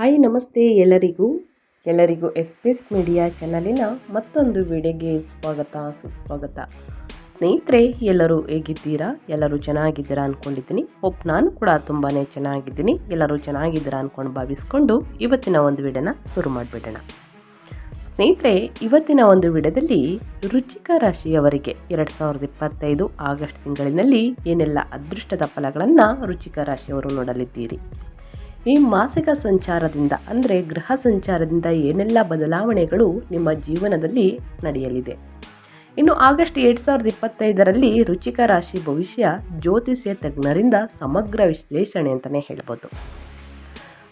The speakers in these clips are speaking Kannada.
ಹಾಯ್, ನಮಸ್ತೆ ಎಲ್ಲರಿಗೂ. ಎಲ್ಲರಿಗೂ ಎಸ್ ಪಿ ಎಸ್ ಮೀಡಿಯಾ ಚಾನಲಿನ ಮತ್ತೊಂದು ವಿಡಿಯೋಗೆ ಸ್ವಾಗತ, ಸುಸ್ವಾಗತ. ಸ್ನೇಹಿತರೆ, ಎಲ್ಲರೂ ಹೇಗಿದ್ದೀರಾ? ಎಲ್ಲರೂ ಚೆನ್ನಾಗಿದ್ದೀರಾ ಅಂದ್ಕೊಂಡಿದ್ದೀನಿ ಒಪ್ ನಾನು ಕೂಡ ತುಂಬಾ ಚೆನ್ನಾಗಿದ್ದೀನಿ. ಎಲ್ಲರೂ ಚೆನ್ನಾಗಿದ್ದೀರಾ ಅಂದ್ಕೊಂಡು ಭಾವಿಸ್ಕೊಂಡು ಇವತ್ತಿನ ಒಂದು ವಿಡಿಯೋನ ಶುರು ಮಾಡಿಬಿಡೋಣ. ಸ್ನೇಹಿತರೆ, ಇವತ್ತಿನ ಒಂದು ವಿಡಿಯೋದಲ್ಲಿ ರುಚಿಕ ರಾಶಿಯವರಿಗೆ ಎರಡು ಸಾವಿರದ ಇಪ್ಪತ್ತೈದು ಆಗಸ್ಟ್ ತಿಂಗಳಿನಲ್ಲಿ ಏನೆಲ್ಲ ಅದೃಷ್ಟದ ಫಲಗಳನ್ನು ರುಚಿಕ ರಾಶಿಯವರು ನೋಡಲಿದ್ದೀರಿ? ಈ ಮಾಸಿಕ ಸಂಚಾರದಿಂದ, ಅಂದರೆ ಗೃಹ ಸಂಚಾರದಿಂದ ಏನೆಲ್ಲ ಬದಲಾವಣೆಗಳು ನಿಮ್ಮ ಜೀವನದಲ್ಲಿ ನಡೆಯಲಿದೆ? ಇನ್ನು ಆಗಸ್ಟ್ ಎರಡು ಸಾವಿರದ ಇಪ್ಪತ್ತೈದರಲ್ಲಿ ರುಚಿಕ ರಾಶಿ ಭವಿಷ್ಯ ಜ್ಯೋತಿಷ್ಯ ತಜ್ಞರಿಂದ ಸಮಗ್ರ ವಿಶ್ಲೇಷಣೆ ಅಂತಲೇ ಹೇಳ್ಬೋದು.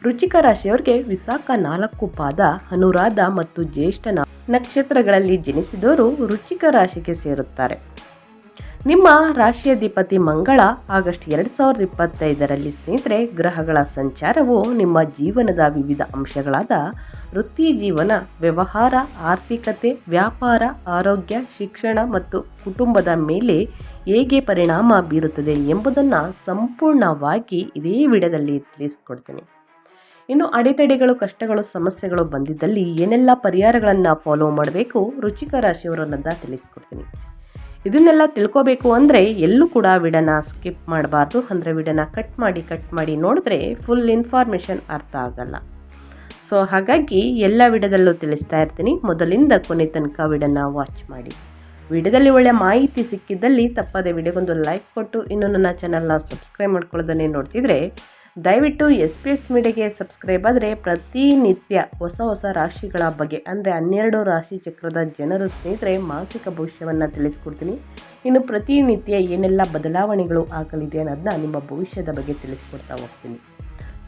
ರುಚಿಕ ರಾಶಿಯವರಿಗೆ ವಿಸಾಖ ನಾಲ್ಕು ಪಾದ, ಅನುರಾಧ ಮತ್ತು ಜ್ಯೇಷ್ಠ ನಕ್ಷತ್ರಗಳಲ್ಲಿ ಜನಿಸಿದವರು ರುಚಿಕ ರಾಶಿಗೆ ಸೇರುತ್ತಾರೆ. ನಿಮ್ಮ ರಾಶಿಯಧಿಪತಿ ಮಂಗಳ ಆಗಸ್ಟ್ ಎರಡು ಸಾವಿರದ ಇಪ್ಪತ್ತೈದರಲ್ಲಿ ಸ್ನೇಹಿತರೆ, ಗ್ರಹಗಳ ಸಂಚಾರವು ನಿಮ್ಮ ಜೀವನದ ವಿವಿಧ ಅಂಶಗಳಾದ ವೃತ್ತಿ ಜೀವನ, ವ್ಯವಹಾರ, ಆರ್ಥಿಕತೆ, ವ್ಯಾಪಾರ, ಆರೋಗ್ಯ, ಶಿಕ್ಷಣ ಮತ್ತು ಕುಟುಂಬದ ಮೇಲೆ ಹೇಗೆ ಪರಿಣಾಮ ಬೀರುತ್ತದೆ ಎಂಬುದನ್ನು ಸಂಪೂರ್ಣವಾಗಿ ಇದೇ ವಿಡಿಯೋದಲ್ಲಿ ತಿಳಿಸ್ಕೊಡ್ತೀನಿ. ಇನ್ನು ಅಡೆತಡೆಗಳು, ಕಷ್ಟಗಳು, ಸಮಸ್ಯೆಗಳು ಬಂದಿದ್ದಲ್ಲಿ ಏನೆಲ್ಲ ಪರಿಹಾರಗಳನ್ನು ಫಾಲೋ ಮಾಡಬೇಕು ರುಚಿಕ ರಾಶಿಯವರನ್ನ ತಿಳಿಸ್ಕೊಡ್ತೀನಿ. ಇದನ್ನೆಲ್ಲ ತಿಳ್ಕೋಬೇಕು ಅಂದರೆ ಎಲ್ಲೂ ಕೂಡ ವಿಡನ ಸ್ಕಿಪ್ ಮಾಡಬಾರ್ದು. ಅಂದರೆ ವಿಡನ ಕಟ್ ಮಾಡಿ ಕಟ್ ಮಾಡಿ ನೋಡಿದ್ರೆ ಫುಲ್ ಇನ್ಫಾರ್ಮೇಷನ್ ಅರ್ಥ ಆಗಲ್ಲ. ಸೊ ಹಾಗಾಗಿ ಎಲ್ಲ ವಿಡದಲ್ಲೂ ತಿಳಿಸ್ತಾ ಇರ್ತೀನಿ. ಮೊದಲಿಂದ ಕೊನೆ ತನಕ ವಿಡನ ವಾಚ್ ಮಾಡಿ. ವಿಡಿಯೋದಲ್ಲಿ ಒಳ್ಳೆಯ ಮಾಹಿತಿ ಸಿಕ್ಕಿದ್ದಲ್ಲಿ ತಪ್ಪದೆ ವಿಡಿಯೋಗೊಂದು ಲೈಕ್ ಕೊಟ್ಟು, ಇನ್ನೂ ನನ್ನ ಚಾನಲ್ನ ಸಬ್ಸ್ಕ್ರೈಬ್ ಮಾಡ್ಕೊಳ್ಳೋದನ್ನೇ ನೋಡ್ತಿದ್ರೆ ದಯವಿಟ್ಟು ಎಸ್ ಪಿ ಎಸ್ ಮೀಡಿಯಾಗೆ ಸಬ್ಸ್ಕ್ರೈಬ್ ಆದರೆ ಪ್ರತಿನಿತ್ಯ ಹೊಸ ಹೊಸ ರಾಶಿಗಳ ಬಗ್ಗೆ, ಅಂದರೆ ಹನ್ನೆರಡು ರಾಶಿ ಚಕ್ರದ ಜನರು ಸ್ನೇಹಿತರೆ, ಮಾಸಿಕ ಭವಿಷ್ಯವನ್ನು ತಿಳಿಸ್ಕೊಡ್ತೀನಿ. ಇನ್ನು ಪ್ರತಿನಿತ್ಯ ಏನೆಲ್ಲ ಬದಲಾವಣೆಗಳು ಆಗಲಿದೆ ಅನ್ನೋದನ್ನ ನಿಮ್ಮ ಭವಿಷ್ಯದ ಬಗ್ಗೆ ತಿಳಿಸ್ಕೊಡ್ತಾ ಹೋಗ್ತೀನಿ.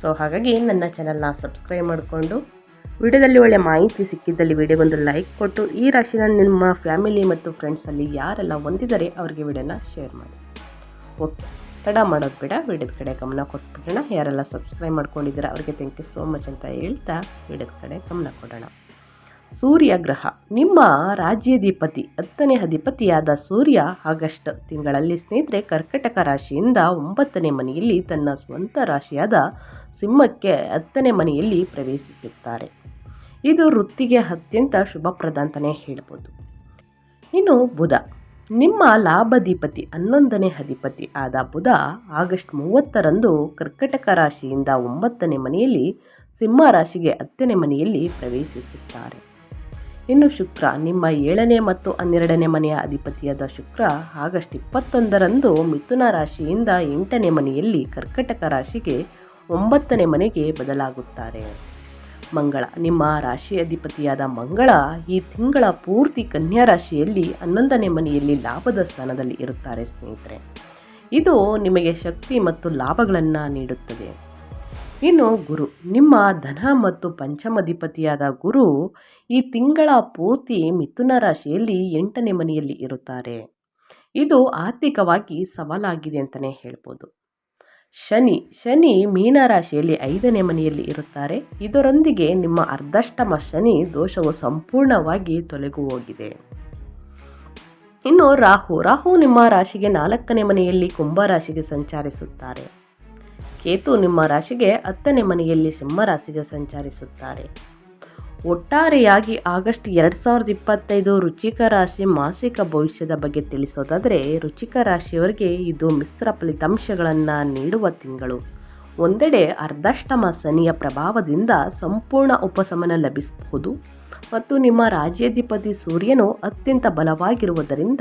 ಸೊ ಹಾಗಾಗಿ ನನ್ನ ಚಾನಲ್ನ ಸಬ್ಸ್ಕ್ರೈಬ್ ಮಾಡಿಕೊಂಡು, ವಿಡಿಯೋದಲ್ಲಿ ಒಳ್ಳೆ ಮಾಹಿತಿ ಸಿಕ್ಕಿದ್ದಲ್ಲಿ ವಿಡಿಯೋಗೊಂದು ಲೈಕ್ ಕೊಟ್ಟು, ಈ ರಾಶಿನ ನಿಮ್ಮ ಫ್ಯಾಮಿಲಿ ಮತ್ತು ಫ್ರೆಂಡ್ಸಲ್ಲಿ ಯಾರೆಲ್ಲ ಹೊಂದಿದ್ದಾರೆ ಅವರಿಗೆ ವಿಡಿಯೋನ ಶೇರ್ ಮಾಡಿ. ಓಕೆ ತಡ ಮಾಡೋದು ಬೇಡ, ವಿಡಿಯೋದ ಕಡೆ ಗಮನ ಕೊಟ್ಬಿಡೋಣ. ಯಾರೆಲ್ಲ ಸಬ್ಸ್ಕ್ರೈಬ್ ಮಾಡ್ಕೊಂಡಿದ್ದೀರಾ, ಅವ್ರಿಗೆ ಥ್ಯಾಂಕ್ ಯು ಸೋ ಮಚ್ ಅಂತ ಹೇಳ್ತಾ ವಿಡಿಯೋದ ಕಡೆ ಗಮನ ಕೊಡೋಣ. ಸೂರ್ಯ ಗ್ರಹ ನಿಮ್ಮ ರಾಜ್ಯಾಧಿಪತಿ, ಹತ್ತನೇ ಅಧಿಪತಿಯಾದ ಸೂರ್ಯ ಆಗಸ್ಟ್ ತಿಂಗಳಲ್ಲಿ ಸ್ನೇಹಿತರೆ, ಕರ್ಕಟಕ ರಾಶಿಯಿಂದ ಒಂಬತ್ತನೇ ಮನೆಯಲ್ಲಿ ತನ್ನ ಸ್ವಂತ ರಾಶಿಯಾದ ಸಿಂಹಕ್ಕೆ ಹತ್ತನೇ ಮನೆಯಲ್ಲಿ ಪ್ರವೇಶಿಸುತ್ತಾರೆ. ಇದು ವೃತ್ತಿಗೆ ಅತ್ಯಂತ ಶುಭಪ್ರದ ಅಂತಲೇ ಹೇಳ್ಬೋದು. ಇನ್ನು ಬುಧ. ನಿಮ್ಮ ಲಾಭಾಧಿಪತಿ ಹನ್ನೊಂದನೇ ಅಧಿಪತಿ ಆದ ಬುಧ ಆಗಸ್ಟ್ ಮೂವತ್ತರಂದು ಕರ್ಕಟಕ ರಾಶಿಯಿಂದ ಒಂಬತ್ತನೇ ಮನೆಯಲ್ಲಿ ಸಿಂಹ ರಾಶಿಗೆ ಹತ್ತನೇ ಮನೆಯಲ್ಲಿ ಪ್ರವೇಶಿಸುತ್ತಾರೆ. ಇನ್ನು ಶುಕ್ರ, ನಿಮ್ಮ ಏಳನೇ ಮತ್ತು ಹನ್ನೆರಡನೇ ಮನೆಯ ಅಧಿಪತಿಯಾದ ಶುಕ್ರ ಆಗಸ್ಟ್ ಇಪ್ಪತ್ತೊಂದರಂದು ಮಿಥುನ ರಾಶಿಯಿಂದ ಎಂಟನೇ ಮನೆಯಲ್ಲಿ ಕರ್ಕಟಕ ರಾಶಿಗೆ ಒಂಬತ್ತನೇ ಮನೆಗೆ ಬದಲಾಗುತ್ತಾರೆ. ಮಂಗಳ. ನಿಮ್ಮ ರಾಶಿ ಅಧಿಪತಿಯಾದ ಮಂಗಳ ಈ ತಿಂಗಳ ಪೂರ್ತಿ ಕನ್ಯಾ ರಾಶಿಯಲ್ಲಿ ಹನ್ನೊಂದನೇ ಮನೆಯಲ್ಲಿ ಲಾಭದ ಸ್ಥಾನದಲ್ಲಿ ಇರುತ್ತಾರೆ ಸ್ನೇಹಿತರೆ. ಇದು ನಿಮಗೆ ಶಕ್ತಿ ಮತ್ತು ಲಾಭಗಳನ್ನು ನೀಡುತ್ತದೆ. ಇನ್ನು ಗುರು, ನಿಮ್ಮ ಧನ ಮತ್ತು ಪಂಚಮಧಿಪತಿಯಾದ ಗುರು ಈ ತಿಂಗಳ ಪೂರ್ತಿ ಮಿಥುನ ರಾಶಿಯಲ್ಲಿ ಎಂಟನೇ ಮನೆಯಲ್ಲಿ ಇರುತ್ತಾರೆ. ಇದು ಆರ್ಥಿಕವಾಗಿ ಸವಾಲಾಗಿದೆ ಅಂತಲೇ ಹೇಳ್ಬೋದು. ಶನಿ ಶನಿ ಮೀನರಾಶಿಯಲ್ಲಿ ಐದನೇ ಮನೆಯಲ್ಲಿ ಇರುತ್ತಾರೆ. ಇದರೊಂದಿಗೆ ನಿಮ್ಮ ಅರ್ಧಷ್ಟಮ ಶನಿ ದೋಷವು ಸಂಪೂರ್ಣವಾಗಿ ತೊಲಗು ಹೋಗಿದೆ ಇನ್ನು ರಾಹು ರಾಹು ನಿಮ್ಮ ರಾಶಿಗೆ ನಾಲ್ಕನೇ ಮನೆಯಲ್ಲಿ ಕುಂಭ ರಾಶಿಗೆ ಸಂಚರಿಸುತ್ತಾರೆ. ಕೇತು ನಿಮ್ಮ ರಾಶಿಗೆ ಹತ್ತನೇ ಮನೆಯಲ್ಲಿ ಸಿಂಹರಾಶಿಗೆ ಸಂಚರಿಸುತ್ತಾರೆ. ಒಟ್ಟಾರೆಯಾಗಿ ಆಗಸ್ಟ್ ಎರಡು ಸಾವಿರದ ಇಪ್ಪತ್ತೈದು ರುಚಿಕ ರಾಶಿ ಮಾಸಿಕ ಭವಿಷ್ಯದ ಬಗ್ಗೆ ತಿಳಿಸೋದಾದರೆ, ರುಚಿಕ ರಾಶಿಯವರಿಗೆ ಇದು ಮಿಶ್ರ ಫಲಿತಾಂಶಗಳನ್ನು ನೀಡುವ ತಿಂಗಳು. ಒಂದೆಡೆ ಅರ್ಧಷ್ಟಮ ಶನಿಯ ಪ್ರಭಾವದಿಂದ ಸಂಪೂರ್ಣ ಉಪಶಮನ ಲಭಿಸಬಹುದು. ಮತ್ತು ನಿಮ್ಮ ರಾಜ್ಯಾಧಿಪತಿ ಸೂರ್ಯನು ಅತ್ಯಂತ ಬಲವಾಗಿರುವುದರಿಂದ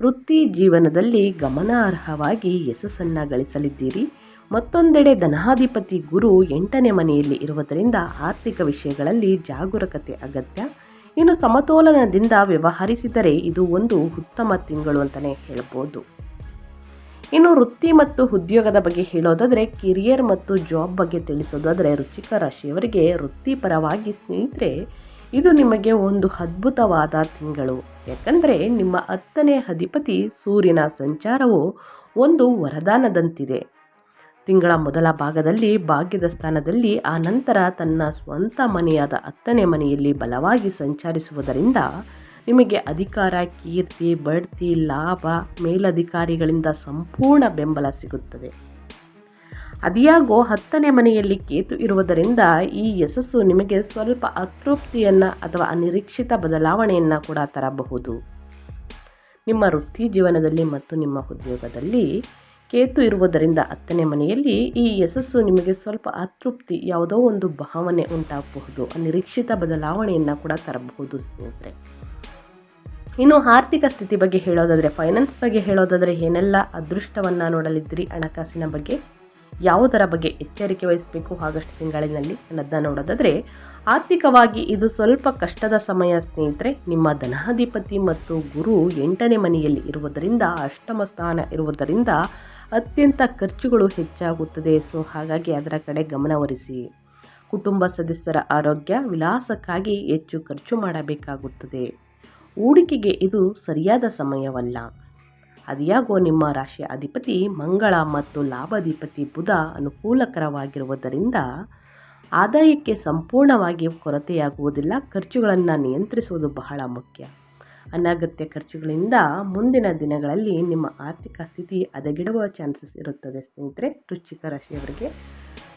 ವೃತ್ತಿ ಜೀವನದಲ್ಲಿ ಗಮನಾರ್ಹವಾಗಿ ಯಶಸ್ಸನ್ನು ಗಳಿಸಲಿದ್ದೀರಿ. ಮತ್ತೊಂದೆಡೆ ಧನಾಧಿಪತಿ ಗುರು ಎಂಟನೇ ಮನೆಯಲ್ಲಿ ಇರುವುದರಿಂದ ಆರ್ಥಿಕ ವಿಷಯಗಳಲ್ಲಿ ಜಾಗರೂಕತೆ ಅಗತ್ಯ. ಇನ್ನು ಸಮತೋಲನದಿಂದ ವ್ಯವಹರಿಸಿದರೆ ಇದು ಒಂದು ಉತ್ತಮ ತಿಂಗಳು ಅಂತಲೇ ಹೇಳ್ಬೋದು. ಇನ್ನು ವೃತ್ತಿ ಮತ್ತು ಉದ್ಯೋಗದ ಬಗ್ಗೆ ಹೇಳೋದಾದರೆ ಕಿರಿಯರ್ ಮತ್ತು ಜಾಬ್ ಬಗ್ಗೆ ತಿಳಿಸೋದಾದರೆ ರುಚಿಕ ರಾಶಿಯವರಿಗೆ ವೃತ್ತಿಪರವಾಗಿ ಸ್ನೇಹಿತರೆ, ಇದು ನಿಮಗೆ ಒಂದು ಅದ್ಭುತವಾದ ತಿಂಗಳು. ಯಾಕಂದರೆ ನಿಮ್ಮ ಹತ್ತನೇ ಅಧಿಪತಿ ಸೂರ್ಯನ ಸಂಚಾರವು ಒಂದು ವರದಾನದಂತಿದೆ. ತಿಂಗಳ ಮೊದಲ ಭಾಗದಲ್ಲಿ ಭಾಗ್ಯದ ಸ್ಥಾನದಲ್ಲಿ ಆ ನಂತರ ತನ್ನ ಸ್ವಂತ ಮನೆಯಾದ ಹತ್ತನೇ ಮನೆಯಲ್ಲಿ ಬಲವಾಗಿ ಸಂಚರಿಸುವುದರಿಂದ ನಿಮಗೆ ಅಧಿಕಾರ, ಕೀರ್ತಿ, ಬಡ್ತಿ, ಲಾಭ, ಮೇಲಧಿಕಾರಿಗಳಿಂದ ಸಂಪೂರ್ಣ ಬೆಂಬಲ ಸಿಗುತ್ತದೆ. ಅದಿಯಾಗೋ ಹತ್ತನೇ ಮನೆಯಲ್ಲಿ ಕೇತು ಇರುವುದರಿಂದ ಈ ಯಶಸ್ಸು ನಿಮಗೆ ಸ್ವಲ್ಪ ಅತೃಪ್ತಿಯನ್ನು ಅಥವಾ ಅನಿರೀಕ್ಷಿತ ಬದಲಾವಣೆಯನ್ನು ಕೂಡ ತರಬಹುದು. ನಿಮ್ಮ ವೃತ್ತಿ ಜೀವನದಲ್ಲಿ ಮತ್ತು ನಿಮ್ಮ ಉದ್ಯೋಗದಲ್ಲಿ ಕೇತು ಇರುವುದರಿಂದ ಹತ್ತನೇ ಮನೆಯಲ್ಲಿ ಈ ಯಶಸ್ಸು ನಿಮಗೆ ಸ್ವಲ್ಪ ಅತೃಪ್ತಿ, ಯಾವುದೋ ಒಂದು ಭಾವನೆ ಉಂಟಾಗಬಹುದು. ಅನಿರೀಕ್ಷಿತ ಬದಲಾವಣೆಯನ್ನು ಕೂಡ ತರಬಹುದು ಸ್ನೇಹಿತರೆ. ಇನ್ನು ಆರ್ಥಿಕ ಸ್ಥಿತಿ ಬಗ್ಗೆ ಹೇಳೋದಾದರೆ ಫೈನಾನ್ಸ್ ಬಗ್ಗೆ ಹೇಳೋದಾದರೆ ಏನೆಲ್ಲ ಅದೃಷ್ಟವನ್ನು ನೋಡಲಿದ್ದೀರಿ? ಹಣಕಾಸಿನ ಬಗ್ಗೆ ಯಾವುದರ ಬಗ್ಗೆ ಎಚ್ಚರಿಕೆ ವಹಿಸಬೇಕು ಆಗಸ್ಟ್ ತಿಂಗಳಿನಲ್ಲಿ ಅನ್ನೋದನ್ನ ನೋಡೋದಾದರೆ, ಆರ್ಥಿಕವಾಗಿ ಇದು ಸ್ವಲ್ಪ ಕಷ್ಟದ ಸಮಯ ಸ್ನೇಹಿತರೆ. ನಿಮ್ಮ ಧನಾಧಿಪತಿ ಮತ್ತು ಗುರು ಎಂಟನೇ ಮನೆಯಲ್ಲಿ ಇರುವುದರಿಂದ, ಅಷ್ಟಮ ಸ್ಥಾನ ಇರುವುದರಿಂದ ಅತ್ಯಂತ ಖರ್ಚುಗಳು ಹೆಚ್ಚಾಗುತ್ತದೆ. ಸೊ, ಹಾಗಾಗಿ ಅದರ ಕಡೆ ಗಮನವರಿಸಿ ಕುಟುಂಬ ಸದಸ್ಯರ ಆರೋಗ್ಯ ವಿಲಾಸಕ್ಕಾಗಿ ಹೆಚ್ಚು ಖರ್ಚು ಮಾಡಬೇಕಾಗುತ್ತದೆ. ಹೂಡಿಕೆಗೆ ಇದು ಸರಿಯಾದ ಸಮಯವಲ್ಲ. ಅದಿಯಾಗೋ ನಿಮ್ಮ ರಾಶಿಯ ಅಧಿಪತಿ ಮಂಗಳ ಮತ್ತು ಲಾಭಾಧಿಪತಿ ಬುಧ ಅನುಕೂಲಕರವಾಗಿರುವುದರಿಂದ ಆದಾಯಕ್ಕೆ ಸಂಪೂರ್ಣವಾಗಿ ಕೊರತೆಯಾಗುವುದಿಲ್ಲ. ಖರ್ಚುಗಳನ್ನು ನಿಯಂತ್ರಿಸುವುದು ಬಹಳ ಮುಖ್ಯ. ಅನಗತ್ಯ ಖರ್ಚುಗಳಿಂದ ಮುಂದಿನ ದಿನಗಳಲ್ಲಿ ನಿಮ್ಮ ಆರ್ಥಿಕ ಸ್ಥಿತಿ ಹದಗೆಡುವ ಚಾನ್ಸಸ್ ಇರುತ್ತದೆ. ಸ್ನೇಹಿತರೆ, ವೃಶ್ಚಿಕ ರಾಶಿಯವರಿಗೆ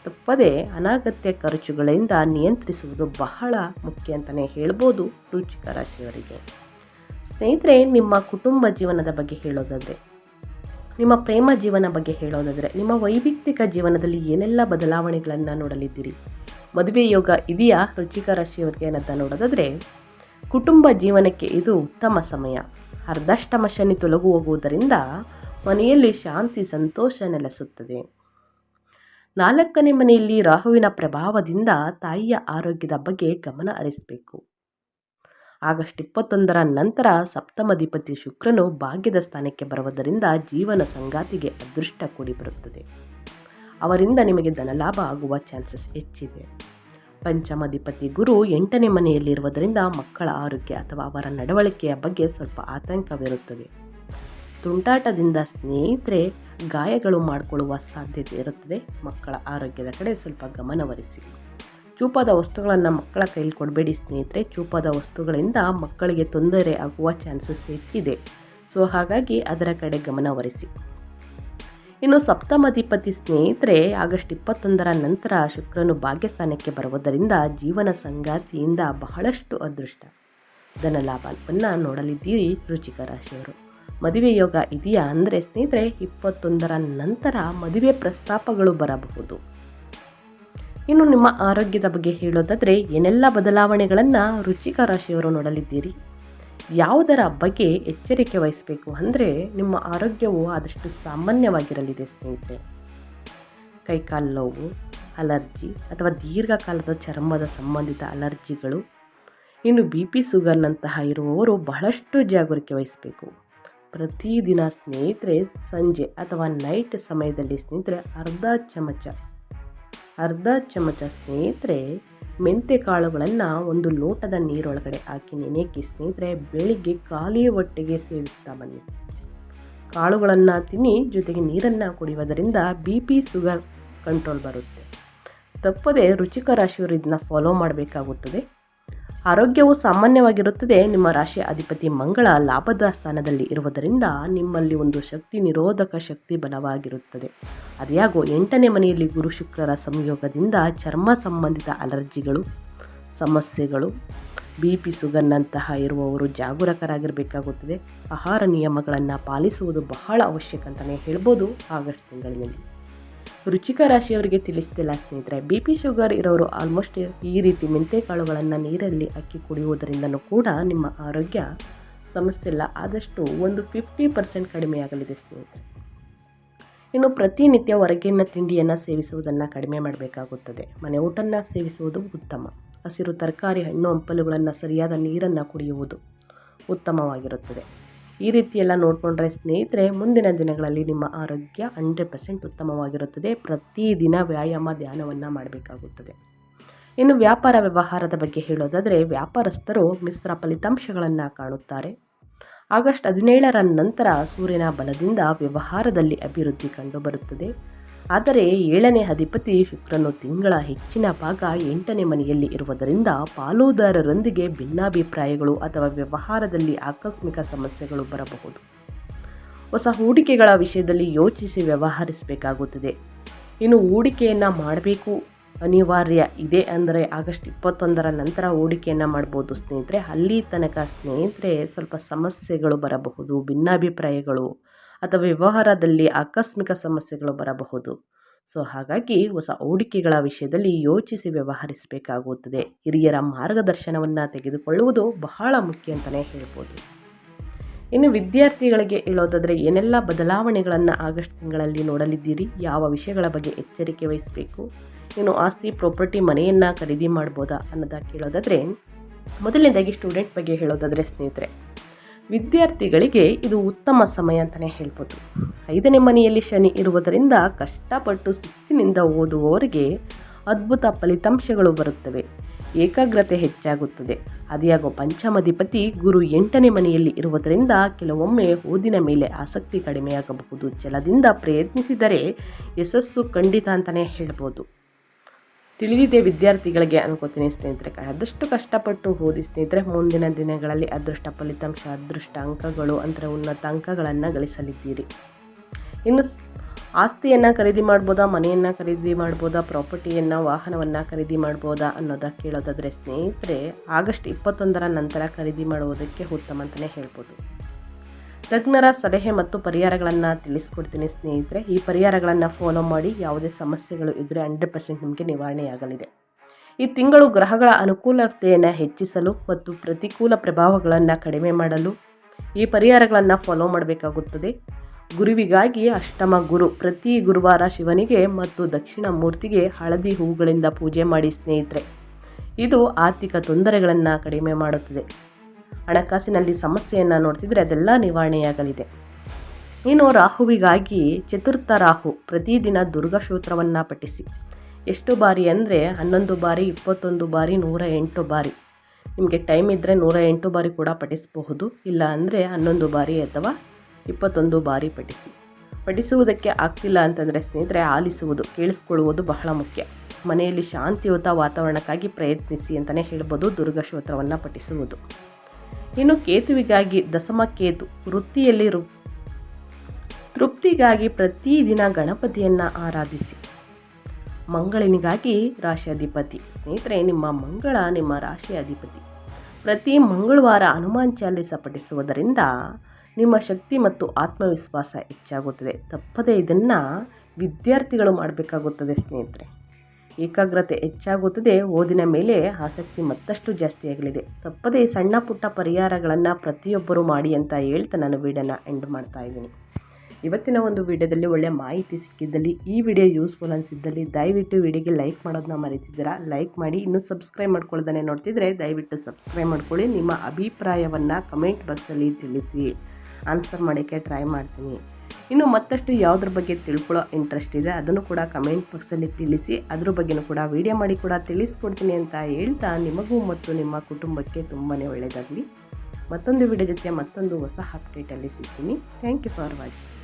ತಪ್ಪದೆ ಅನಗತ್ಯ ಖರ್ಚುಗಳಿಂದ ನಿಯಂತ್ರಿಸುವುದು ಬಹಳ ಮುಖ್ಯ ಅಂತಲೇ ಹೇಳ್ಬೋದು ರುಚಿಕ ರಾಶಿಯವರಿಗೆ. ಸ್ನೇಹಿತರೆ, ನಿಮ್ಮ ಕುಟುಂಬ ಜೀವನದ ಬಗ್ಗೆ ಹೇಳೋದಾದರೆ, ನಿಮ್ಮ ಪ್ರೇಮ ಜೀವನ ಬಗ್ಗೆ ಹೇಳೋದಾದರೆ, ನಿಮ್ಮ ವೈಯಕ್ತಿಕ ಜೀವನದಲ್ಲಿ ಏನೆಲ್ಲ ಬದಲಾವಣೆಗಳನ್ನು ನೋಡಲಿದ್ದೀರಿ? ಮದುವೆ ಯೋಗ ಇದೆಯಾ ರುಚಿಕ ರಾಶಿಯವರಿಗೆ ಅನ್ನೋದನ್ನು ನೋಡೋದಾದರೆ ಕುಟುಂಬ ಜೀವನಕ್ಕೆ ಇದು ಉತ್ತಮ ಸಮಯ. ಅರ್ಧಷ್ಟಮ ಶನಿ ತೊಲಗು ಹೋಗುವುದರಿಂದ ಮನೆಯಲ್ಲಿ ಶಾಂತಿ, ಸಂತೋಷ ನೆಲೆಸುತ್ತದೆ. ನಾಲ್ಕನೇ ಮನೆಯಲ್ಲಿ ರಾಹುವಿನ ಪ್ರಭಾವದಿಂದ ತಾಯಿಯ ಆರೋಗ್ಯದ ಬಗ್ಗೆ ಗಮನ ಹರಿಸಬೇಕು. ಆಗಸ್ಟ್ ಇಪ್ಪತ್ತೊಂದರ ನಂತರ ಸಪ್ತಮಧಿಪತಿ ಶುಕ್ರನು ಭಾಗ್ಯದ ಸ್ಥಾನಕ್ಕೆ ಬರುವುದರಿಂದ ಜೀವನ ಸಂಗಾತಿಗೆ ಅದೃಷ್ಟ ಕೂಡಿ ಬರುತ್ತದೆ ಅವರಿಂದ ನಿಮಗೆ ಧನಲಾಭ ಆಗುವ ಚಾನ್ಸಸ್ ಹೆಚ್ಚಿದೆ. ಪಂಚಮಾಧಿಪತಿ ಗುರು ಎಂಟನೇ ಮನೆಯಲ್ಲಿರುವುದರಿಂದ ಮಕ್ಕಳ ಆರೋಗ್ಯ ಅಥವಾ ಅವರ ನಡವಳಿಕೆಯ ಬಗ್ಗೆ ಸ್ವಲ್ಪ ಆತಂಕವಿರುತ್ತದೆ. ತುಂಟಾಟದಿಂದ ಸ್ನೇಹಿತರೆ, ಗಾಯಗಳು ಮಾಡಿಕೊಳ್ಳುವ ಸಾಧ್ಯತೆ ಇರುತ್ತದೆ. ಮಕ್ಕಳ ಆರೋಗ್ಯದ ಕಡೆ ಸ್ವಲ್ಪ ಗಮನವರಿಸಿ ಚೂಪಾದ ವಸ್ತುಗಳನ್ನು ಮಕ್ಕಳ ಕೈಲಿ ಕೊಡಬೇಡಿ ಸ್ನೇಹಿತರೆ. ಚೂಪಾದ ವಸ್ತುಗಳಿಂದ ಮಕ್ಕಳಿಗೆ ತೊಂದರೆ ಆಗುವ ಚಾನ್ಸಸ್ ಹೆಚ್ಚಿದೆ. ಸೊ, ಹಾಗಾಗಿ ಅದರ ಕಡೆ ಗಮನವರಿಸಿ ಇನ್ನು ಸಪ್ತಮಧಿಪತಿ ಸ್ನೇಹಿತರೆ, ಆಗಸ್ಟ್ ಇಪ್ಪತ್ತೊಂದರ ನಂತರ ಶುಕ್ರನು ಭಾಗ್ಯಸ್ಥಾನಕ್ಕೆ ಬರುವುದರಿಂದ ಜೀವನ ಸಂಗಾತಿಯಿಂದ ಬಹಳಷ್ಟು ಅದೃಷ್ಟ. ಧನಲಾಭವನ್ನು ನೋಡಲಿದ್ದೀರಿ ರುಚಿಕ ರಾಶಿಯವರು. ಮದುವೆ ಯೋಗ ಇದೆಯಾ ಅಂದರೆ ಸ್ನೇಹಿತರೆ, ಇಪ್ಪತ್ತೊಂದರ ನಂತರ ಮದುವೆ ಪ್ರಸ್ತಾಪಗಳು ಬರಬಹುದು. ಇನ್ನು ನಿಮ್ಮ ಆರೋಗ್ಯದ ಬಗ್ಗೆ ಹೇಳೋದಾದರೆ, ಏನೆಲ್ಲ ಬದಲಾವಣೆಗಳನ್ನು ರುಚಿಕ ರಾಶಿಯವರು ನೋಡಲಿದ್ದೀರಿ? ಯಾವುದರ ಬಗ್ಗೆ ಎಚ್ಚರಿಕೆ ವಹಿಸಬೇಕು ಅಂದರೆ ನಿಮ್ಮ ಆರೋಗ್ಯವು ಆದಷ್ಟು ಸಾಮಾನ್ಯವಾಗಿರಲಿದೆ ಸ್ನೇಹಿತರೆ. ಕೈಕಾಲು ನೋವು, ಅಲರ್ಜಿ ಅಥವಾ ದೀರ್ಘಕಾಲದ ಚರ್ಮದ ಸಂಬಂಧಿತ ಅಲರ್ಜಿಗಳು, ಇನ್ನು ಬಿ ಪಿ ಶುಗರ್ನಂತಹ ಇರುವವರು ಬಹಳಷ್ಟು ಜಾಗರೂಕೆ ವಹಿಸಬೇಕು. ಪ್ರತಿದಿನ ಸ್ನೇಹಿತರೆ, ಸಂಜೆ ಅಥವಾ ನೈಟ್ ಸಮಯದಲ್ಲಿ ಸ್ನೇಹಿತರೆ ಅರ್ಧ ಚಮಚ ಅರ್ಧ ಚಮಚ ಸ್ನೇಹಿತರೆ ಮೆಂತೆ ಕಾಳುಗಳನ್ನು ಒಂದು ಲೋಟದ ನೀರೊಳಗಡೆ ಹಾಕಿ ನೆನೆಯಕ್ಕೆ ಸ್ನೇಹಿತರೆ, ಬೆಳಿಗ್ಗೆ ಖಾಲಿ ಹೊಟ್ಟೆಗೆ ಸೇವಿಸ್ತಾ ಬನ್ನಿ. ಕಾಳುಗಳನ್ನು ತಿನ್ನಿ, ಜೊತೆಗೆ ನೀರನ್ನು ಕುಡಿಯುವುದರಿಂದ ಬಿ ಪಿ ಶುಗರ್ ಕಂಟ್ರೋಲ್ ಬರುತ್ತೆ. ತಪ್ಪದೆ ರುಚಿಕರ ಇದನ್ನ ಫಾಲೋ ಮಾಡಬೇಕಾಗುತ್ತದೆ. ಆರೋಗ್ಯವು ಸಾಮಾನ್ಯವಾಗಿರುತ್ತದೆ. ನಿಮ್ಮ ರಾಶಿಯ ಅಧಿಪತಿ ಮಂಗಳ ಲಾಭದ ಸ್ಥಾನದಲ್ಲಿ ಇರುವುದರಿಂದ ನಿಮ್ಮಲ್ಲಿ ಒಂದು ಶಕ್ತಿ ನಿರೋಧಕ ಶಕ್ತಿ ಬಲವಾಗಿರುತ್ತದೆ. ಅದ್ಯಾಗೋ ಎಂಟನೇ ಮನೆಯಲ್ಲಿ ಗುರು ಶುಕ್ರರ ಸಂಯೋಗದಿಂದ ಚರ್ಮ ಸಂಬಂಧಿತ ಅಲರ್ಜಿಗಳು, ಸಮಸ್ಯೆಗಳು, ಬಿ ಪಿ ಸುಗನ್ನಂತಹ ಇರುವವರು ಜಾಗರೂಕರಾಗಿರಬೇಕಾಗುತ್ತದೆ. ಆಹಾರ ನಿಯಮಗಳನ್ನು ಪಾಲಿಸುವುದು ಬಹಳ ಅವಶ್ಯಕ ಅಂತಲೇ ಹೇಳ್ಬೋದು. ಆಗಸ್ಟ್ ತಿಂಗಳಿನಲ್ಲಿ ರುಚಿಕ ರಾಶಿಯವರಿಗೆ ತಿಳಿಸ್ತಿಲ್ಲ ಸ್ನೇಹಿತರೆ. ಬಿ ಪಿ ಶುಗರ್ ಇರೋರು ಆಲ್ಮೋಸ್ಟ್ ಈ ರೀತಿ ಮೆಂತೆ ಕಾಳುಗಳನ್ನು ನೀರಲ್ಲಿ ಅಕ್ಕಿ ಕುಡಿಯುವುದರಿಂದಲೂ ಕೂಡ ನಿಮ್ಮ ಆರೋಗ್ಯ ಸಮಸ್ಯೆ ಇಲ್ಲ. ಆದಷ್ಟು ಒಂದು ಫಿಫ್ಟಿ ಪರ್ಸೆಂಟ್ ಕಡಿಮೆಯಾಗಲಿದೆ ಸ್ನೇಹಿತರೆ. ಇನ್ನು ಪ್ರತಿನಿತ್ಯ ಹೊರಗಿನ ತಿಂಡಿಯನ್ನು ಸೇವಿಸುವುದನ್ನು ಕಡಿಮೆ ಮಾಡಬೇಕಾಗುತ್ತದೆ. ಮನೆ ಊಟನ್ನು ಸೇವಿಸುವುದು ಉತ್ತಮ. ಹಸಿರು ತರಕಾರಿ, ಹಣ್ಣು, ಹಂಪಲುಗಳನ್ನು ಸರಿಯಾದ ನೀರನ್ನು ಕುಡಿಯುವುದು ಉತ್ತಮವಾಗಿರುತ್ತದೆ. ಈ ರೀತಿ ಎಲ್ಲ ನೋಡಿಕೊಂಡ್ರೆ ಸ್ನೇಹಿತರೆ, ಮುಂದಿನ ದಿನಗಳಲ್ಲಿ ನಿಮ್ಮ ಆರೋಗ್ಯ ಹಂಡ್ರೆಡ್ ಪರ್ಸೆಂಟ್ ಉತ್ತಮವಾಗಿರುತ್ತದೆ. ಪ್ರತಿದಿನ ವ್ಯಾಯಾಮ ಧ್ಯಾನವನ್ನು ಮಾಡಬೇಕಾಗುತ್ತದೆ. ಇನ್ನು ವ್ಯಾಪಾರ ವ್ಯವಹಾರದ ಬಗ್ಗೆ ಹೇಳೋದಾದರೆ, ವ್ಯಾಪಾರಸ್ಥರು ಮಿಶ್ರ ಫಲಿತಾಂಶಗಳನ್ನು ಕಾಣುತ್ತಾರೆ. ಆಗಸ್ಟ್ ಹದಿನೇಳರ ನಂತರ ಸೂರ್ಯನ ಬಲದಿಂದ ವ್ಯವಹಾರದಲ್ಲಿ ಅಭಿವೃದ್ಧಿ ಕಂಡುಬರುತ್ತದೆ. ಆದರೆ ಏಳನೇ ಅಧಿಪತಿ ಶುಕ್ರನು ತಿಂಗಳ ಹೆಚ್ಚಿನ ಭಾಗ ಎಂಟನೇ ಮನೆಯಲ್ಲಿ ಇರುವುದರಿಂದ ಪಾಲುದಾರರೊಂದಿಗೆ ಭಿನ್ನಾಭಿಪ್ರಾಯಗಳು ಅಥವಾ ವ್ಯವಹಾರದಲ್ಲಿ ಆಕಸ್ಮಿಕ ಸಮಸ್ಯೆಗಳು ಬರಬಹುದು. ಹೊಸ ಹೂಡಿಕೆಗಳ ವಿಷಯದಲ್ಲಿ ಯೋಚಿಸಿ ವ್ಯವಹರಿಸಬೇಕಾಗುತ್ತದೆ. ಇನ್ನು ಹೂಡಿಕೆಯನ್ನು ಮಾಡಬೇಕು ಅನಿವಾರ್ಯ ಇದೆ ಅಂದರೆ ಆಗಸ್ಟ್ ಇಪ್ಪತ್ತೊಂದರ ನಂತರ ಹೂಡಿಕೆಯನ್ನು ಮಾಡ್ಬೋದು. ಸ್ನೇಹಿತರೆ, ಅಲ್ಲಿ ತನಕ ಸ್ನೇಹಿತರೆ ಸ್ವಲ್ಪ ಸಮಸ್ಯೆಗಳು ಬರಬಹುದು, ಭಿನ್ನಾಭಿಪ್ರಾಯಗಳು ಅಥವಾ ವ್ಯವಹಾರದಲ್ಲಿ ಆಕಸ್ಮಿಕ ಸಮಸ್ಯೆಗಳು ಬರಬಹುದು. ಸೊ, ಹಾಗಾಗಿ ಹೊಸ ಹೂಡಿಕೆಗಳ ವಿಷಯದಲ್ಲಿ ಯೋಚಿಸಿ ವ್ಯವಹರಿಸಬೇಕಾಗುತ್ತದೆ. ಹಿರಿಯರ ಮಾರ್ಗದರ್ಶನವನ್ನು ತೆಗೆದುಕೊಳ್ಳುವುದು ಬಹಳ ಮುಖ್ಯ ಅಂತಲೇ ಹೇಳ್ಬೋದು. ಇನ್ನು ವಿದ್ಯಾರ್ಥಿಗಳಿಗೆ ಹೇಳೋದಾದರೆ, ಏನೆಲ್ಲ ಬದಲಾವಣೆಗಳನ್ನು ಆಗಸ್ಟ್ ತಿಂಗಳಲ್ಲಿ ನೋಡಲಿದ್ದೀರಿ? ಯಾವ ವಿಷಯಗಳ ಬಗ್ಗೆ ಎಚ್ಚರಿಕೆ ವಹಿಸಬೇಕು? ಇನ್ನು ಆಸ್ತಿ, ಪ್ರಾಪರ್ಟಿ, ಮನೆಯನ್ನು ಖರೀದಿ ಮಾಡ್ಬೋದಾ ಅನ್ನೋದಾಗಿ ಕೇಳೋದಾದರೆ, ಮೊದಲನೇದಾಗಿ ಸ್ಟೂಡೆಂಟ್ ಬಗ್ಗೆ ಹೇಳೋದಾದರೆ ಸ್ನೇಹಿತರೆ ವಿದ್ಯಾರ್ಥಿಗಳಿಗೆ ಇದು ಉತ್ತಮ ಸಮಯ ಅಂತಲೇ ಹೇಳ್ಬೋದು. ಐದನೇ ಮನೆಯಲ್ಲಿ ಶನಿ ಇರುವುದರಿಂದ ಕಷ್ಟಪಟ್ಟು ಶಿಸ್ತಿನಿಂದ ಓದುವವರಿಗೆ ಅದ್ಭುತ ಫಲಿತಾಂಶಗಳು ಬರುತ್ತವೆ. ಏಕಾಗ್ರತೆ ಹೆಚ್ಚಾಗುತ್ತದೆ. ಅದಿಯಾಗೋ ಪಂಚಮಧಿಪತಿ ಗುರು ಎಂಟನೇ ಮನೆಯಲ್ಲಿ ಇರುವುದರಿಂದ ಕೆಲವೊಮ್ಮೆ ಓದಿನ ಮೇಲೆ ಆಸಕ್ತಿ ಕಡಿಮೆಯಾಗಬಹುದು. ಜಲದಿಂದ ಪ್ರಯತ್ನಿಸಿದರೆ ಯಶಸ್ಸು ಖಂಡಿತ ಅಂತಲೇ ಹೇಳ್ಬೋದು. ತಿಳಿದಿದೆ ವಿದ್ಯಾರ್ಥಿಗಳಿಗೆ ಅನ್ಕೋತೀನಿ ಸ್ನೇಹಿತರೆ. ಆದಷ್ಟು ಕಷ್ಟಪಟ್ಟು ಓದಿ ಸ್ನೇಹಿತರೆ, ಮುಂದಿನ ದಿನಗಳಲ್ಲಿ ಅದೃಷ್ಟ ಫಲಿತಾಂಶ ಅದೃಷ್ಟ ಅಂಕಗಳು ಅಂದರೆ ಉನ್ನತ ಅಂಕಗಳನ್ನು ಗಳಿಸಲಿದ್ದೀರಿ. ಇನ್ನು ಆಸ್ತಿಯನ್ನು ಖರೀದಿ ಮಾಡ್ಬೋದಾ, ಮನೆಯನ್ನು ಖರೀದಿ ಮಾಡ್ಬೋದಾ, ಪ್ರಾಪರ್ಟಿಯನ್ನು, ವಾಹನವನ್ನು ಖರೀದಿ ಮಾಡ್ಬೋದಾ ಅನ್ನೋದ ಕೇಳೋದಾದರೆ ಸ್ನೇಹಿತರೆ, ಆಗಸ್ಟ್ ಇಪ್ಪತ್ತೊಂದರ ನಂತರ ಖರೀದಿ ಮಾಡುವುದಕ್ಕೆ ಉತ್ತಮ ಅಂತಲೇ ಹೇಳ್ಬೋದು. ತಜ್ಞರ ಸಲಹೆ ಮತ್ತು ಪರಿಹಾರಗಳನ್ನು ತಿಳಿಸ್ಕೊಡ್ತೀನಿ ಸ್ನೇಹಿತರೆ. ಈ ಪರಿಹಾರಗಳನ್ನು ಫಾಲೋ ಮಾಡಿ ಯಾವುದೇ ಸಮಸ್ಯೆಗಳು ಇದ್ದರೆ ಹಂಡ್ರೆಡ್ ಪರ್ಸೆಂಟ್ ನಿಮಗೆ ನಿವಾರಣೆಯಾಗಲಿದೆ ಈ ತಿಂಗಳು ಗ್ರಹಗಳ ಅನುಕೂಲತೆಯನ್ನು ಹೆಚ್ಚಿಸಲು ಮತ್ತು ಪ್ರತಿಕೂಲ ಪ್ರಭಾವಗಳನ್ನು ಕಡಿಮೆ ಮಾಡಲು ಈ ಪರಿಹಾರಗಳನ್ನು ಫಾಲೋ ಮಾಡಬೇಕಾಗುತ್ತದೆ. ಗುರುವಿಗಾಗಿ ಅಷ್ಟಮ ಗುರು ಪ್ರತಿ ಗುರುವಾರ ಶಿವನಿಗೆ ಮತ್ತು ದಕ್ಷಿಣ ಮೂರ್ತಿಗೆ ಹಳದಿ ಹೂಗಳಿಂದ ಪೂಜೆ ಮಾಡಿ ಸ್ನೇಹಿತರೆ. ಇದು ಆರ್ಥಿಕ ತೊಂದರೆಗಳನ್ನು ಕಡಿಮೆ ಮಾಡುತ್ತದೆ. ಹಣಕಾಸಿನಲ್ಲಿ ಸಮಸ್ಯೆಯನ್ನು ನೋಡ್ತಿದ್ರೆ ಅದೆಲ್ಲ ನಿವಾರಣೆಯಾಗಲಿದೆ. ಇನ್ನು ರಾಹುವಿಗಾಗಿ ಚತುರ್ಥ ರಾಹು ಪ್ರತಿದಿನ ದುರ್ಗಸೂತ್ರವನ್ನು ಪಠಿಸಿ. ಎಷ್ಟು ಬಾರಿ ಅಂದರೆ ಹನ್ನೊಂದು ಬಾರಿ, ಇಪ್ಪತ್ತೊಂದು ಬಾರಿ, ನೂರ ಎಂಟು ಬಾರಿ. ನಿಮಗೆ ಟೈಮ್ ಇದ್ದರೆ ನೂರ ಎಂಟು ಬಾರಿ ಕೂಡ ಪಠಿಸಬಹುದು. ಇಲ್ಲ ಅಂದರೆ ಹನ್ನೊಂದು ಬಾರಿ ಅಥವಾ ಇಪ್ಪತ್ತೊಂದು ಬಾರಿ ಪಠಿಸಿ. ಪಠಿಸುವುದಕ್ಕೆ ಆಗ್ತಿಲ್ಲ ಅಂತಂದರೆ ಸ್ನೇಹಿತರೆ ಆಲಿಸುವುದು, ಕೇಳಿಸ್ಕೊಳ್ಳುವುದು ಬಹಳ ಮುಖ್ಯ. ಮನೆಯಲ್ಲಿ ಶಾಂತಿಯುತ ವಾತಾವರಣಕ್ಕಾಗಿ ಪ್ರಯತ್ನಿಸಿ ಅಂತಲೇ ಹೇಳ್ಬೋದು ದುರ್ಗಾ ಪಠಿಸುವುದು. ಇನ್ನು ಕೇತುವಿಗಾಗಿ ದಶಮ ಕೇತು ವೃತ್ತಿಯಲ್ಲಿ ರು ತೃಪ್ತಿಗಾಗಿ ಪ್ರತಿದಿನ ಗಣಪತಿಯನ್ನು ಆರಾಧಿಸಿ. ಮಂಗಳನಿಗಾಗಿ ರಾಶಿ ಅಧಿಪತಿ. ಸ್ನೇಹಿತರೆ, ನಿಮ್ಮ ಮಂಗಳ ನಿಮ್ಮ ರಾಶಿ ಅಧಿಪತಿ. ಪ್ರತಿ ಮಂಗಳವಾರ ಹನುಮಾನ್ ಚಾಲೀಸ ಪಠಿಸುವುದರಿಂದ ನಿಮ್ಮ ಶಕ್ತಿ ಮತ್ತು ಆತ್ಮವಿಶ್ವಾಸ ಹೆಚ್ಚಾಗುತ್ತದೆ. ತಪ್ಪದೇ ಇದನ್ನು ವಿದ್ಯಾರ್ಥಿಗಳು ಮಾಡಬೇಕಾಗುತ್ತದೆ ಸ್ನೇಹಿತರೆ. ಏಕಾಗ್ರತೆ ಹೆಚ್ಚಾಗುತ್ತದೆ. ಓದಿನ ಮೇಲೆ ಆಸಕ್ತಿ ಮತ್ತಷ್ಟು ಜಾಸ್ತಿಯಾಗಲಿದೆ ತಪ್ಪದೇ ಸಣ್ಣ ಪುಟ್ಟ ಪರಿಹಾರಗಳನ್ನು ಪ್ರತಿಯೊಬ್ಬರು ಮಾಡಿ ಅಂತ ಹೇಳ್ತಾ ನಾನು ವೀಡಿಯೋನ ಎಂಡ್ ಮಾಡ್ತಾ ಇದ್ದೀನಿ. ಇವತ್ತಿನ ಒಂದು ವಿಡಿಯೋದಲ್ಲಿ ಒಳ್ಳೆಯ ಮಾಹಿತಿ ಸಿಕ್ಕಿದ್ದಲ್ಲಿ ಈ ವಿಡಿಯೋ ಯೂಸ್ಫುಲ್ ಅನಿಸಿದ್ದಲ್ಲಿ ದಯವಿಟ್ಟು ವಿಡಿಯೋಗೆ ಲೈಕ್ ಮಾಡೋದನ್ನ ಮರೀತಿದ್ದೀರಾ? ಲೈಕ್ ಮಾಡಿ, ಇನ್ನೂ ಸಬ್ಸ್ಕ್ರೈಬ್ ಮಾಡ್ಕೊಳ್ದೇ ನೋಡ್ತಿದ್ರೆ ದಯವಿಟ್ಟು ಸಬ್ಸ್ಕ್ರೈಬ್ ಮಾಡ್ಕೊಳ್ಳಿ. ನಿಮ್ಮ ಅಭಿಪ್ರಾಯವನ್ನು ಕಮೆಂಟ್ ಬಾಕ್ಸಲ್ಲಿ ತಿಳಿಸಿ. ಆನ್ಸರ್ ಮಾಡೋಕ್ಕೆ ಟ್ರೈ ಮಾಡ್ತೀನಿ. ಇನ್ನು ಮತ್ತಷ್ಟು ಯಾವುದ್ರ ಬಗ್ಗೆ ತಿಳ್ಕೊಳ್ಳೋ ಇಂಟ್ರೆಸ್ಟ್ ಇದೆ, ಅದನ್ನು ಕೂಡ ಕಮೆಂಟ್ ಬಾಕ್ಸಲ್ಲಿ ತಿಳಿಸಿ, ಅದ್ರ ಬಗ್ಗೆನೂ ಕೂಡ ವಿಡಿಯೋ ಮಾಡಿ ಕೂಡ ತಿಳಿಸ್ಕೊಡ್ತೀನಿ ಅಂತ ಹೇಳ್ತಾ ನಿಮಗೂ ಮತ್ತು ನಿಮ್ಮ ಕುಟುಂಬಕ್ಕೆ ತುಂಬಾ ಒಳ್ಳೆಯದಾಗಲಿ. ಮತ್ತೊಂದು ವಿಡಿಯೋ ಜೊತೆ ಮತ್ತೊಂದು ಹೊಸ ಅಪ್ಡೇಟಲ್ಲಿ ಸಿಗ್ತೀನಿ. Thank you for watching